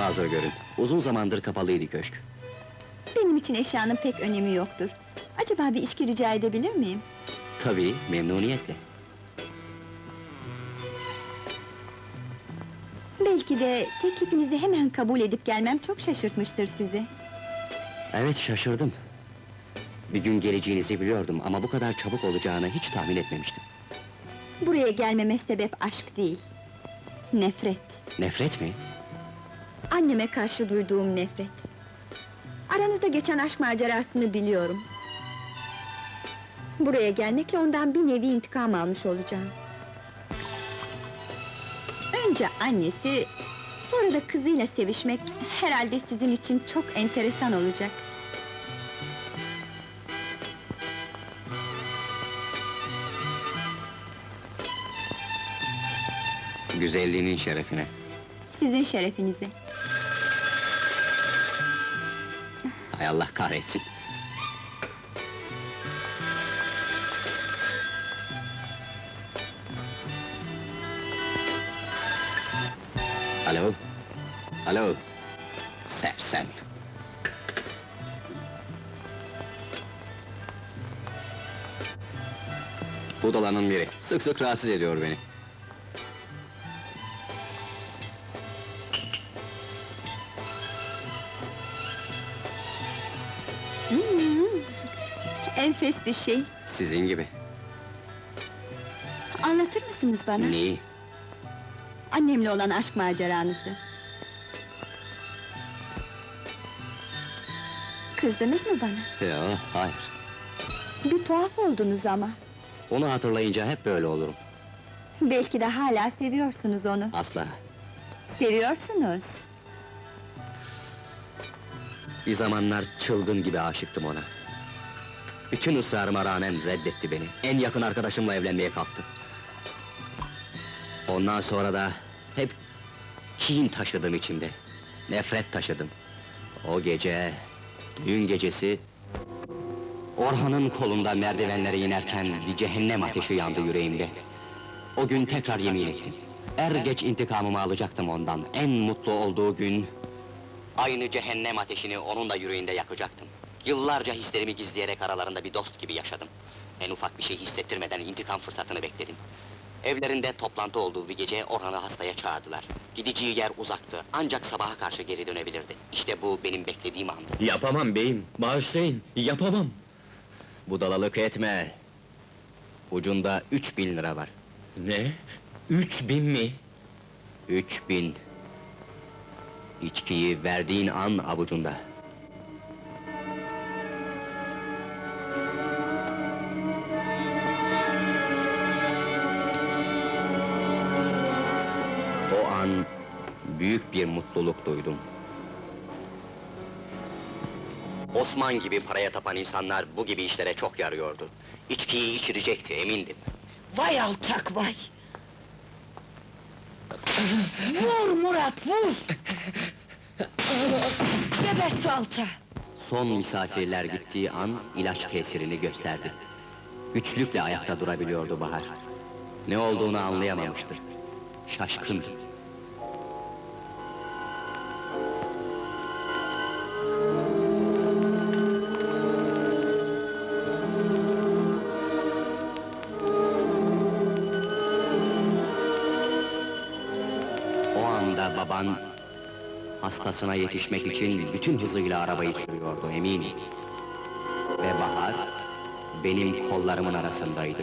Mazur görün. Uzun zamandır kapalıydı köşk. Benim için eşyanın pek önemi yoktur. Acaba bir içki rica edebilir miyim? Tabii, memnuniyetle. Belki de teklifinizi hemen kabul edip gelmem çok şaşırtmıştır sizi. Evet, şaşırdım. Bir gün geleceğinizi biliyordum ama bu kadar çabuk olacağını hiç tahmin etmemiştim. Buraya gelmeme sebep aşk değil. Nefret. Nefret mi? Anneme karşı duyduğum nefret. Aranızda geçen aşk macerasını biliyorum. Buraya gelmekle ondan bir nevi intikam almış olacağım. Önce annesi, sonra da kızıyla sevişmek herhalde sizin için çok enteresan olacak. Güzelliğinin şerefine. Sizin şerefinize. Hay Allah kahretsin. Alo? Alo? Sersem. Budalanın biri. Sık sık rahatsız ediyor beni. Enfes bir şey. Sizin gibi. Anlatır mısınız bana? Neyi? Annemle olan aşk maceranızı. Kızdınız mı bana? Yo, hayır. Bir tuhaf oldunuz ama. Onu hatırlayınca hep böyle olurum. Belki de hala seviyorsunuz onu. Asla. Seviyorsunuz. Bir zamanlar çılgın gibi aşıktım ona. Bütün ısrarıma rağmen reddetti beni. En yakın arkadaşımla evlenmeye kalktı. Ondan sonra da hep kin taşıdım içimde. Nefret taşıdım. O gece, düğün gecesi... Orhan'ın kolunda merdivenlere inerken bir cehennem ateşi yandı yüreğimde. O gün tekrar yemin ettim. Er geç intikamımı alacaktım ondan. En mutlu olduğu gün... Aynı cehennem ateşini onun da yüreğinde yakacaktım. Yıllarca hislerimi gizleyerek aralarında bir dost gibi yaşadım. En ufak bir şey hissettirmeden intikam fırsatını bekledim. Evlerinde toplantı olduğu bir gece Orhan'ı hastaya çağırdılar. Gideceği yer uzaktı, ancak sabaha karşı geri dönebilirdi. İşte bu benim beklediğim andı. Yapamam beyim, bağışlayın, yapamam. Budalalık etme! Ucunda üç bin lira var. Ne? Üç bin mi? Üç bin! İçkiyi verdiğin an avucunda. O an büyük bir mutluluk duydum. Osman gibi paraya tapan insanlar bu gibi işlere çok yarıyordu. İçkiyi içirecekti emindim. Vay alçak vay! vur Murat vur! Gebert şu alçağı! Son misafirler gittiği an ilaç tesirini gösterdi. Güçlükle ayakta durabiliyordu Bahar. Ne olduğunu anlayamamıştır. Şaşkın. O anda baban hastasına yetişmek için bütün hızıyla arabayı sürüyordu eminim. Ve Bahar benim kollarımın arasındaydı.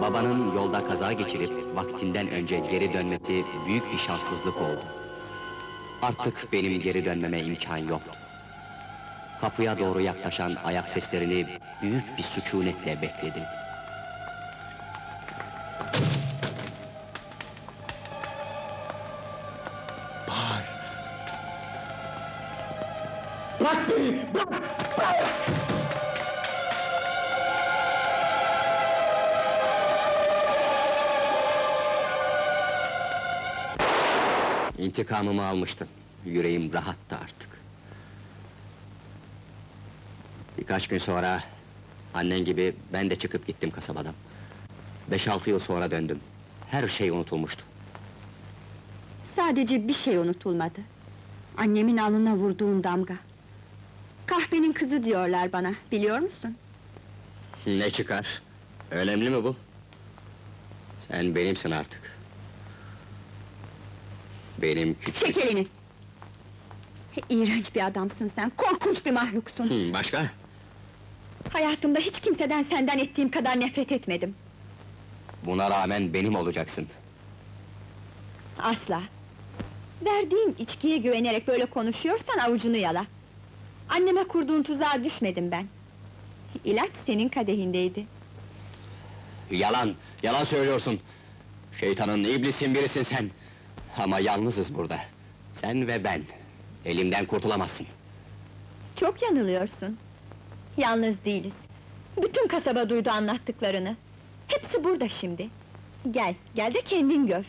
Babanın yolda kaza geçirip vaktinden önce geri dönmesi büyük bir şanssızlık oldu. Artık benim geri dönmeme imkan yoktu. Kapıya doğru yaklaşan ayak seslerini büyük bir sükunetle bekledi. Bırak beni! Bırak! İntikamımı almıştım. Yüreğim rahattı artık. Birkaç gün sonra... ...annen gibi ben de çıkıp gittim kasabadan. Beş altı yıl sonra döndüm. Her şey unutulmuştu. Sadece bir şey unutulmadı. Annemin alnına vurduğun damga. Kahvenin kızı diyorlar bana, biliyor musun? Ne çıkar? Önemli mi bu? Sen benimsin artık. Benim küçük... Çek elini! İğrenç bir adamsın sen, korkunç bir mahluksun! Hı, başka? Hayatımda hiç kimseden senden ettiğim kadar nefret etmedim. Buna rağmen benim olacaksın. Asla! Verdiğin içkiye güvenerek böyle konuşuyorsan avucunu yala! Anneme kurduğun tuzağa düşmedim ben. İlaç senin kadehindeydi. Yalan, yalan söylüyorsun. Şeytanın, iblisin birisin sen. Ama yalnızız burada. Sen ve ben. Elimden kurtulamazsın. Çok yanılıyorsun. Yalnız değiliz. Bütün kasaba duydu anlattıklarını. Hepsi burada şimdi. Gel, gel de kendin gör.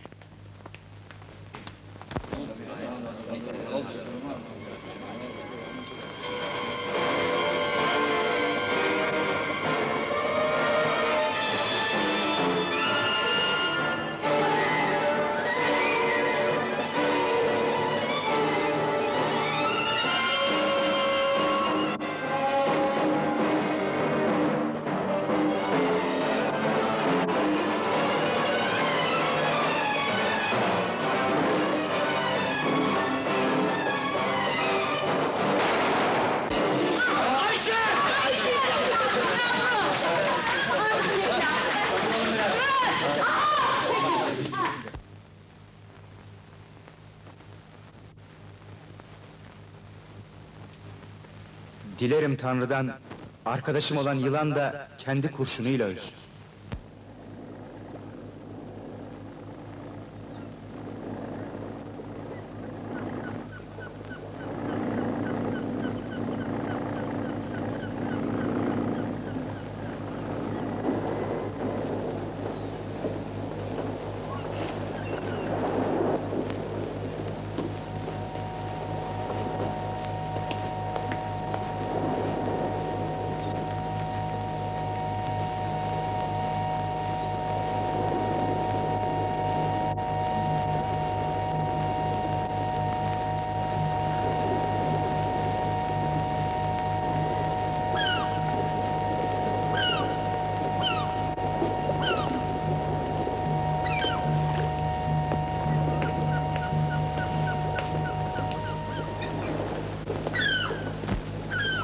Dilerim Tanrı'dan arkadaşım olan yılan da kendi kurşunuyla ölsün.